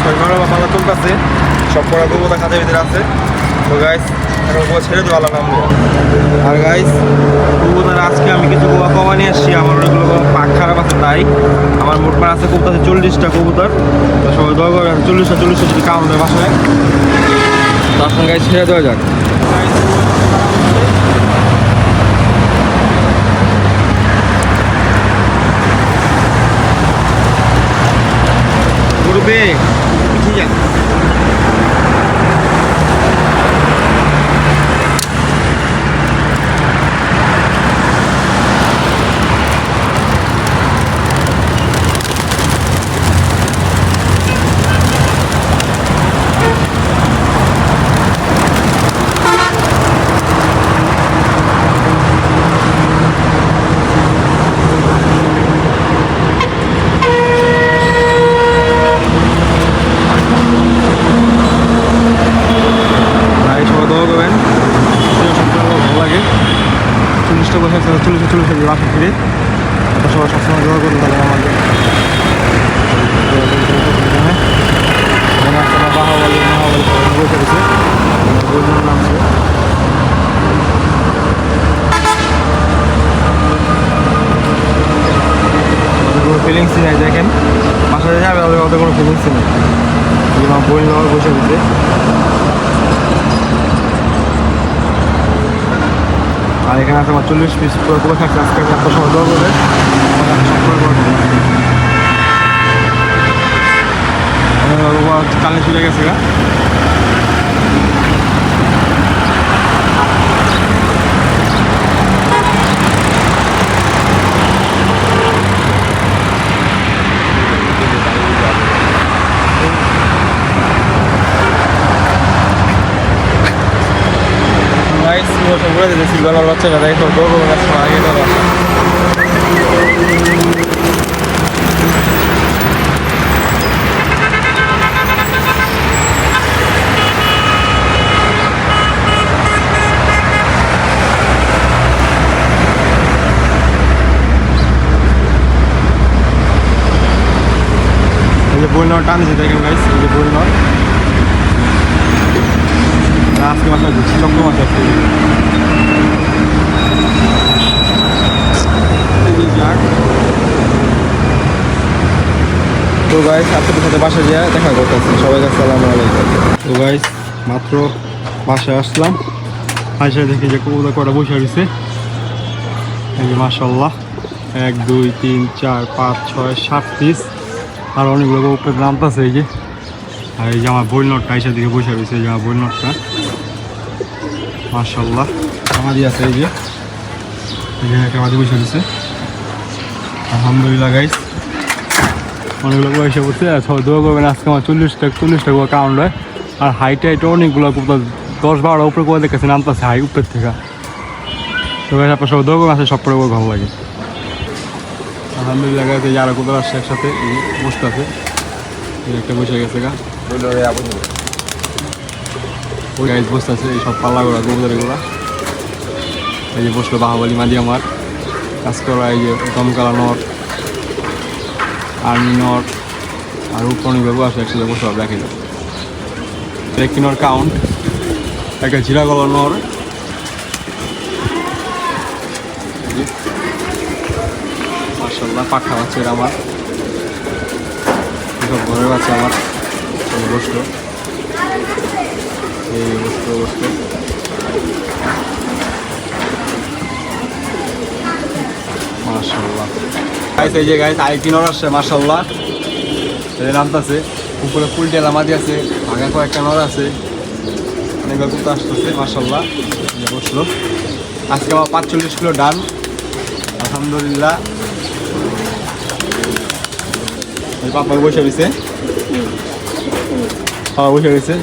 ছয় নম্বর পালা চলতেছে সব করা কবুতর খাঁচার ভিতরে আছে। তো গাইস এখন কবুতর ছেড়ে আল্লাহ নাম আর গাইস কবুতর আজকে আমি কিছু কবুতর কমা নিয়ে আসছি। আমার ওইগুলো পাক খারাপ আছে, তাই। আমার মোট মার আছে কবুতর আছে চল্লিশটা কবুতর। তো সবাই দোয়া করে চল্লিশটা চল্লিশটা যদি কাউন্ট হয় বাসায়। তার সঙ্গে ছেড়ে দেওয়া যাক। গ্রুপে ঠিক আছে ভাই সবাই দোয়া করবেন ভিডিও সবসময় ভালো লাগে চল্লিশটা বছর আছে চল্লিশটা চল্লিশটা দিয়ে বাসা ফিরে। সবাই সবসময় দোয়া করুন তাহলে আমাকে বাহাবালি, মহাবালি বসে রয়েছে বইগুলোর নাম ছিল কোনো ফিলিংসই নেই, দেখেন। বাসায় যাবে, ওদের কোনো ফিলিংসই নেই। বই নেওয়ার বসে রয়েছে এখানে আছে আমার চল্লিশ পিস পুরো থাকছে, আজকে এত সময় দেওয়া করে কালে চলে গেছে গা গাইস ঘুরে দিতেছি গলার বাচ্চাটা দেখে দৌড় করে আসছে আগে বই নেওয়া টানছে দেখেন গাইস এই যে নেওয়া আজকে মাসে ঘুরছি চক্র আছে তো গাইস আপনাদের দেখা করতেছি। সবাইকে আসসালামু আলাইকুম। গাইস মাত্র বাসায় আসলাম। বাসায় দেখি যে কবুতর কটা বসে রয়েছে। এই যে মাসাল্লাহ এক, দুই, তিন, চার, পাঁচ, ছয়, সাত পিস আর অনেকগুলো উপরে নামতেছে এই যে। আর এই যে আমার বই নোটটা এসে দিকে বসে রয়েছে, এই যে আমার বই নোটটা মার্শাল্লাহ আমাদি আছে এই যে। এখানে একটা আমাদি বসে রয়েছে। আলহামদুলিল্লাহ গাইস অনেকগুলো পয়সা পড়ছে দোয়া করবেন, আজকে আমার চল্লিশটা চল্লিশটা করে কাউন্ট হয়। আর হাইটে হাইটে অনেকগুলো দশ বারো উপরে করে দেখেছে নামতেছে হাই উপরের থেকে। তো গাইস আপনার সব দোয়া করবেন আসলে সব করে ভালো লাগে আলহামদুলিল্লাহ গাইস এই আরও কোথাও আসছে একসাথে বসতে আছে। একটা বসে গেছে গা। ওই গাইজ বসতে আছে, এই সব পাল্লা গোড়া এই যে বসল বাহাবলি মাঝি আমার। কাজ করা এই যে দমকালা নট আর্মি নট আর বাবু আসে একসাথে বসে হবে দেখে একটি নর কাউন্ট, একটা জিরা গলা নর। মার্শাল্লাহ পাখা এরা আমার। সব ঘরের বাচ্চা আমার। বসল। এই বসল বসল। মাশাল্লাহ গাইস এই যে গাইস আরেকটি নর আসছে মাশাল্লাহ নামতাছে, উপরে ফুল টেলা মাঝে আছে ভাগা কয়েকটা নর আছে। অনেকগুলো কুত্তা আসতেছে মাশাল্লাহ বসল। আজকে আমার পাঁচচল্লিশ কিলো ডান। আলহামদুলিল্লাহ। পাপা বসে রয়েছে। পাপা বসে রয়েছে।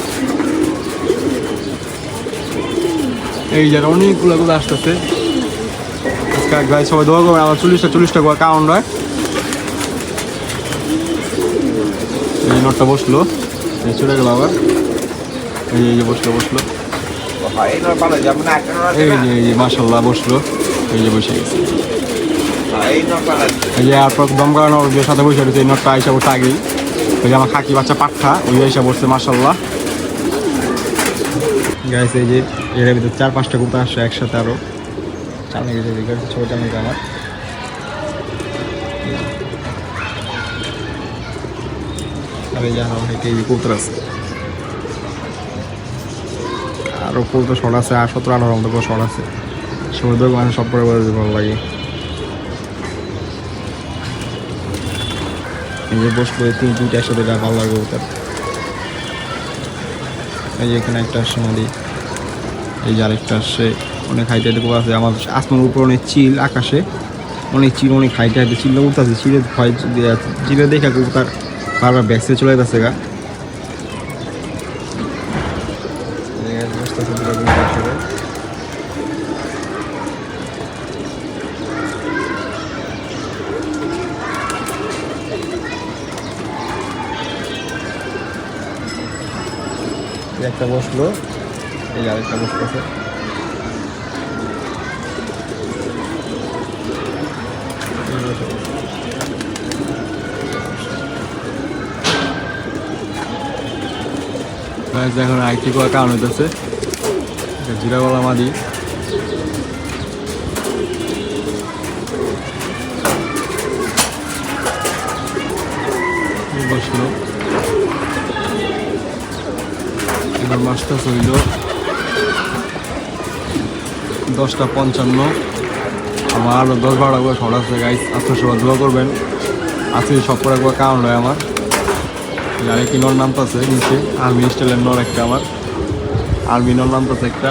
এই যে অনেকগুলো গুলো আসতেছে। আজকে ভাই সবাই দোয়া করবেন আমার চল্লিশটা চল্লিশটা করে কাউন্ট হয়। এই নোটটা বসল এই চলে গেল আবার। এই যে, বসল বসল। এই? যে এই যে মাসাল্লাহ বসল। এই যে বসে গেছে। এই যে আর দম করানো ওর সাথে বসে রয়েছে এই নোটটা আইসা বসে আগেই। ওই যে আমার খাকি বাচ্চা পাঠা ওই এসে বসছে মাসাল্লাহ গাইছে এই যে এর ভিতরে চার পাঁচটা কুত্তা আসছে একসাথে আরও। চালনি গেছে ছোট চালনি আমার আর এই যে কবুতর আছে। আরও কবুতর শট আছে, আর সতেরো আঠারো মতো করে শট আছে। সমুদ্র মানে সব পরে বলে ভালো লাগে। এই যে বসল তিন তিনটা একসাথে ভালো লাগে কবুতর। এই যে এখানে একটা নদী, এই যে আরেকটা আসছে অনেক হাইটে হাইটে আছে। আমার আসমানের উপর অনেক চিল আকাশে। অনেক চিল, অনেক হাইটে হাইটে চিল উঠতে আছে চিলে ভয় চিলে দেখা কবুতর বারবার ব্যাকসে চলে যাচ্ছে গা। একটা বসল। এই আরেকটা বসতেছে। গাইজ এখন আইটি করা কারণ হইতেছে। জিরাগলা মাদি। বসল। এবার মাছটা হইল দশটা পঞ্চান্ন। আমার আরও দশ বারো করে শট আছে গাইস আজকে সবাই দোয়া করবেন। আজকে সব করে একবার কারণ হয় আমার। জানি কি নর নামটা আছে, নিচে আর্মি স্টাইলের নর একটা আমার। আর্মি নর আছে একটা।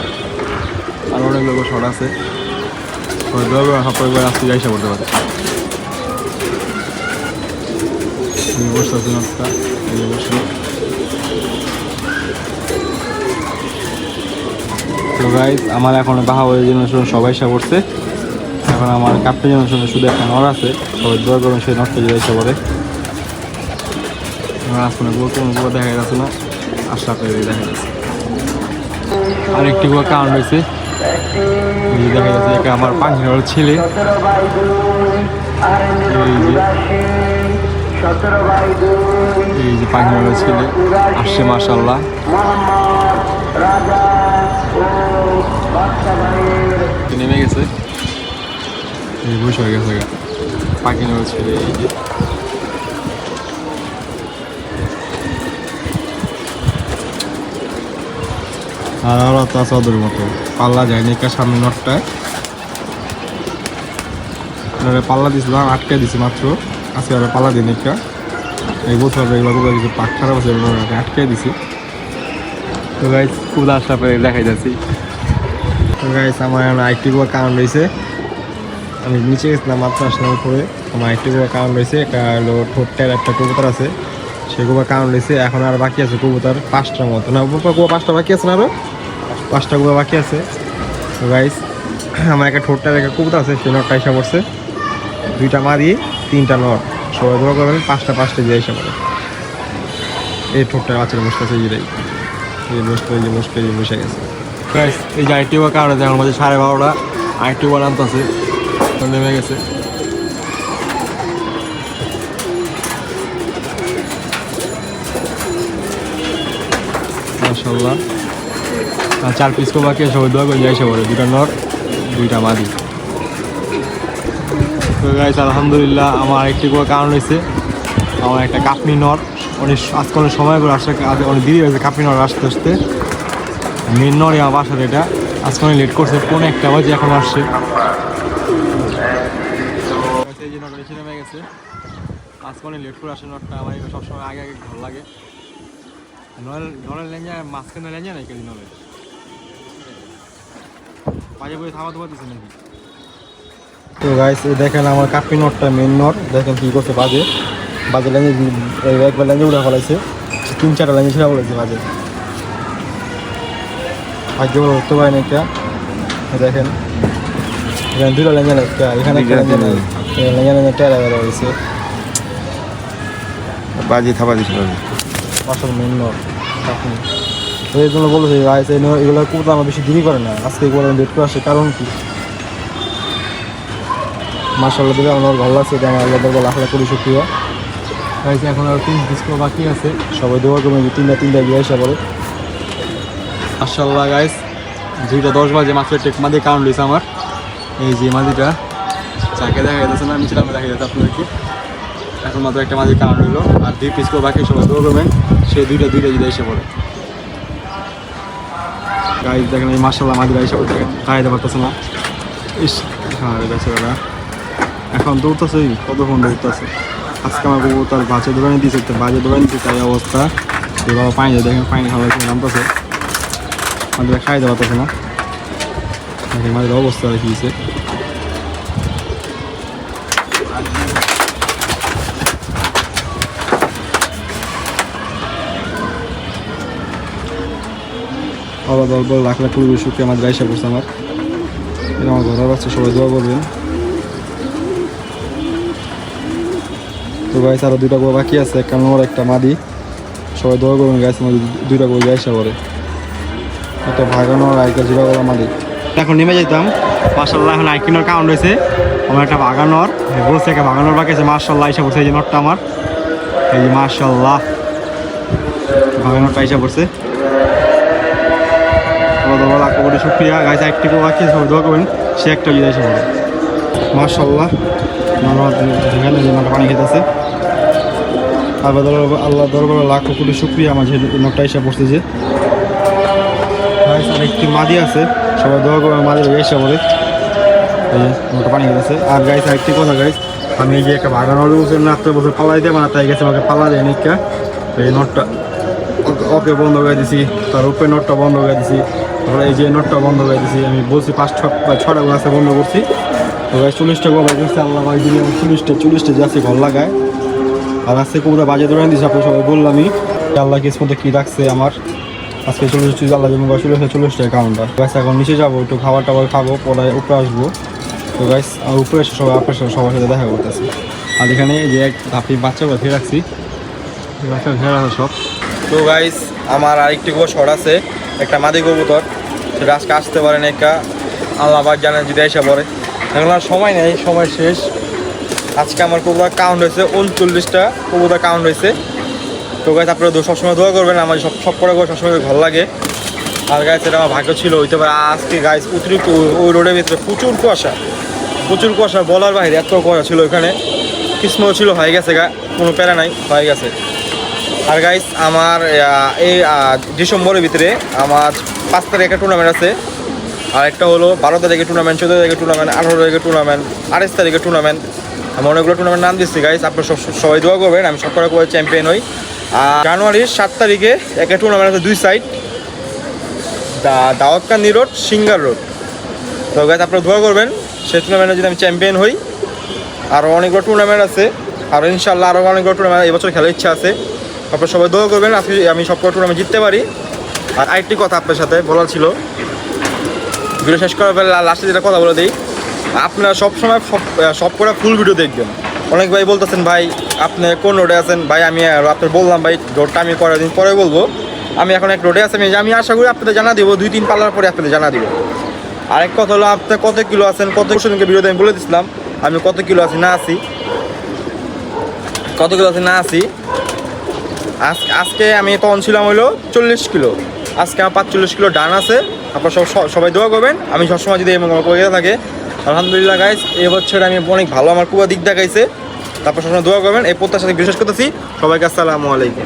আর অনেক লোক শট আছে। সব করে যাইসা করতে পারে। এই বসতে আছে নটটা এই বসল তো আমার এখন বাহাওয়ের জন্য সবাই এসে পড়ছে এখন আমার কাপড়ের জন্য শুধু একটা নর আছে। সবাই দোয়া করবেন সেই নরটা যদি এসে পড়ে আসলে গুলো কোনো গুলো দেখা যাচ্ছে না আশা করে দেখা যাচ্ছে আর একটি গুলো কারণ রয়েছে। দেখা যাচ্ছে এটা আমার পাখি ছেলে। এই যে এই যে পাখি ছেলে আসছে মাসাল্লাহ নেমে গেছে। বসে হয়ে গেছে গা। পাখি নর ছেলে, এই যে। আর আরও তা চাদর মতো। পাল্লা যায় নিকা সামনে নটটায়। পাল্লা দিছিলাম আটকে দিছি মাত্র। আজকে আর পাল্লা দিই নিকা। এই বছর এগুলো কিছু পাক খারাপ আছে আটকে দিছি। তো গাইজ খুব আশা করে দেখাই যাচ্ছি। তো গাইজ আমার এখন আরেকটি বড় কারণ রয়েছে। আমি নিচে গেছিলাম, মাত্র আসলাম উপরে। আমার আরেকটি বড় কারণ রয়েছে একটা হলো ঠোঁটটার একটা কবুতর আছে। সেই গোবা কারণ রয়েছে এখন আর বাকি আছে কবুতর পাঁচটার মতো। না গোবা পাঁচটা বাকি আছে না আরও? পাঁচটা গোবা বাকি আছে। গাইস আমার একটা ঠোঁটটার একটা কবুতর আছে সে নটটা এসে পড়ছে। দুইটা মারি তিনটা নট। সবাই ধোয়া করবেন, পাঁচটা পাঁচটা দিয়ে এসে পড়ে। এই ঠোঁটটা বাচ্চারা বসে আছে, এই এই বসতে এই যে বসতে এই বসে গেছে। গাইস এই যে গোবা কারণ আছে এখন মধ্যে সাড়ে বারোটা আরেকটি গোবা নামতেছে নেমে গেছে। মাশাল্লাহ চার পিস কোবাকে সবাই দোয়া করে যাইছে বলে দুটা নর, দুইটা মাদি। তো গাইস আলহামদুলিল্লাহ, আমার একটি কোনো কারণ হয়েছে আমার একটা কাপনি নর। অনেক আজকে অনেক সময় করে আসতে অনেক দেরি হয়েছে কাপনি নর আসতে আসতে। মেন নরই আমার বাসার এটা। আজকে অনেক লেট করছে কোন একটা বাজে এখন আসছে। গেছে। আজকে অনেক লেট করে আসে নটটা আমার সবসময় আগে আগে ভালো লাগে। নলের লেঞ্জা মাঝখানে লেঞ্জা নাই কেজি নলের বাজে বই থামা তোমার দিচ্ছে নাকি তো গাইস এই দেখেন আমার কাপি নটটা মেন নট। দেখেন কি করছে বাজে। বাজে লেঞ্জে একবার লেঞ্জে উঠে ফেলাইছে। তিন চারটা লেঞ্জে ছেড়ে বলেছে বাজে। ভাগ্য বলে উঠতে পারে না এটা। দেখেন। এখানে দুটো লেঞ্জা একটা, এখানে একটা লেঞ্জা নেই লেঞ্জা লেঞ্জা টেরা বেড়া হয়েছে। বাজি থাবা আসল মেন নট। তো এই জন্য বলেছি এই এগুলো কুর্তা আমার বেশি দেরি করে না। আজকে এগুলো আমি ডেট করে আসে কারণ কি? মাসাল্লাহ দিলে আমার ভালো লাগছে, এটা আমার আল্লাহ লাখ লাখ করি শুক্রিয়া গাইস, এখন আর তিন ডিসকো বাকি আছে। সবাই দোয়া করবেন যে, তিনটা তিনটা বিয়ে আসা পরে মাশাল্লাহ গাইস, দুইটা দশ বাজে, মাত্র টেক মাদি কাউন্ট হয়েছে আমার। এই যে মাদিটা যাকে দেখা যাচ্ছে না, আমি ছিলাম, দেখা যাচ্ছে আপনাদেরকে। এখন মাত্র একটা মাঝে কাউন্ট হইল আর দুই পিস করে বাকি সবাই দোয়া করবেন সেই দুইটা দুইটা যদি এসে পড়ে। গাইস দেখেন এই মার্শাল্লাহ মাদিরা এসে পড়ে। খাইতে পারতেছে না। ইস হ্যাঁ এখন দৌড়তেছে, কতক্ষণ দৌড়তেছে? আজকে আমার বউ তার বাচ্চা দোকানে দিয়েছে, তো বাজে দোকানে দিয়েছে, তাই অবস্থা। যে বাবা পানি দেখেন পানি খাওয়া নামতেছে। আমাদের খাই দেওয়া না। আমাদের অবস্থা দেখিয়েছে। আলাদা অল্প লাখ লাখ পরিবেশ সুখে আমার গাইসা করছে আমার। আমার ঘরের বাচ্চা সবাই দোয়া করবেন। তো গাইস আরও দুইটা গো বাকি আছে একটা নোর একটা মাদি। সবাই দোয়া করবেন গাইস আমার দুইটা গো গাইসা পরে একটা ভাগানো আর একটা জিরা গলা মাদি। এখন নেমে যেতাম মার্শাল্লাহ এখন আইকিনোর কাউন্ট হয়েছে। আমার একটা বাগানোর বলছে একটা বাগানোর বাকি আছে মার্শাল্লাহ এসে পড়ছে এই যে নটটা আমার। এই যে মার্শাল্লাহ বাগানোরটা এসে পড়ছে। আলাদা লাখ কোটি শুক্রিয়া গাছ একটি করে বাকি সবাই দোয়া করবেন সে একটা এসে পড়ে মার্শাল্লাহ যেখানে যে নটা পানি খেতেছে। আল্লাহ দরবার আল্লাহ দরবার লাখ কোটি শুক্রিয়া আমার যে নটা এসে পড়ছে যে আর একটি মাদি আছে সবাই দোয়া করবেন মাদি এসে যে নটা পানি খেতেছে। আর গাইস আরেকটি কথা গাইস আমি যে একটা বাগানোর বছর না আত্মীয় বছর পালাই দেবো না তাই গেছে আমাকে পালা দেয় নিকা এই নটটা ওকে- ওকে বন্ধ করে দিছি তার উপরে নটটা বন্ধ করে দিছি। তারপরে এই যে নটটা বন্ধ করে দিছি, আমি বলছি পাঁচ ছটা গাছে বন্ধ করছি। তো ভাই চল্লিশটা গোলা গেছে আল্লাহ ভাই দিলে চল্লিশটা চল্লিশটা যাচ্ছে ঘর লাগায়। আর আজকে কবুতর বাজে ধরে দিয়েছে আপনি সবাই বললামই। আল্লাহ কিসমতে কী রাখছে আমার। আজকে চল্লিশ চল্লিশ আল্লাহ যেমন চল্লিশ চল্লিশ টাকা কাউন্টার গাছ এখন নিচে যাব, একটু খাবার টাবার খাব পরে উপরে আসব। তো আর উপরে এসে সবাই আপনার সাথে সবার সাথে দেখা করতেছি। আর এখানে যে এক ধাপি বাচ্চাগুলো ফেরে রাখছি। বাচ্চা রাখা সব। তো গাইস আমার আরেকটি গো শট আছে, একটা মাদি কবুতর সেটা আজকে আসতে পারেন একটা আল্লাহ আবার জানেন যদি এসে পড়ে। এখন আর সময় নেই, সময় শেষ। আজকে আমার কবুতর কাউন্ট হয়েছে উনচল্লিশটা, কবুতর কাউন্ট হয়েছে। তো গাইস আপনারা সবসময় দোয়া করবেন আমার সব সব করে সবসময় ভালো লাগে। আর গাইস এটা আমার ভাগ্য ছিল, হইতে পারে আজকে গাইস অতিরিক্ত ওই- রোডের ভিতরে প্রচুর কুয়াশা। প্রচুর কুয়াশা, বলার বাইরে এত কুয়াশা ছিল ওখানে কৃষ্ণ ছিল, হয়ে গেছে গা, কোনো প্যারা নাই, হয়ে গেছে। আর গাইস আমার এই ডিসেম্বরের ভিতরে আমার পাঁচ তারিখে টুর্নামেন্ট আছে। আর একটা হলো বারো তারিখে টুর্নামেন্ট চোদ্দ তারিখে টুর্নামেন্ট আঠারো তারিখে টুর্নামেন্ট আঠাশ তারিখে টুর্নামেন্ট আমি অনেকগুলো টুর্নামেন্ট নাম দিচ্ছি গাইস আপনার সব, সবাই দোয়া করবেন, আমি সব করে করে চ্যাম্পিয়ন হই। আর জানুয়ারির সাত তারিখে একটা টুর্নামেন্ট আছে দুই সাইড দা দাওয়াতকান্দি রোড, সিঙ্গার রোড। তো গাইস আপনারা দোয়া করবেন, সেই টুর্নামেন্টে যদি আমি চ্যাম্পিয়ন হই। আরও অনেকগুলো টুর্নামেন্ট আছে, আর ইনশাল্লাহ আরও অনেকগুলো টুর্নামেন্ট এবছর খেলার ইচ্ছা আছে। আপনারা সবাই দোয়া করবেন আজকে আমি সব সবকটা টুর্নামেন্ট জিততে পারি। আর আরেকটি কথা আপনার সাথে বলার ছিল। ভিডিও শেষ করার বেলা লাস্টে যেটা কথা বলে দিই, আপনারা সবসময় সব সব করে ফুল ভিডিও দেখবেন। অনেক ভাই বলতেছেন, ভাই, আপনি কোন রোডে আছেন? ভাই, আমি আর আপনার বললাম, ভাই রোডটা আমি পরের দিন পরে বলব। আমি এখন এক রোডে আছি, আমি আমি আশা করি আপনাদের জানা দিব, দুই, তিন পাল্লার পরে আপনাদের জানা দিব। আরেক কথা হলো, আপনি কত কিলো আছেন, কত সেদিনকে ভিডিওতে আমি বলে দিছিলাম, আমি কত কিলো আছি, না আছি। কত কিলো আছি, না আছি। আজকে আজকে আমি তখন ছিলাম হলো চল্লিশ কিলো। আজকে আমার পাঁচচল্লিশ কিলো ডান আছে। আপনার সব সব- সবাই দোয়া করবেন। আমি সবসময় যদি এমন করে থাকে, আলহামদুলিল্লাহ গাইস এবছর আমি অনেক ভালো আমার কুয়া দিক দেখাইছে। তারপর সবসময় দোয়া করবেন। এই প্রত্যাশাতে বিশ্বাস করতেছি। সবাইকে আসসালামু আলাইকুম।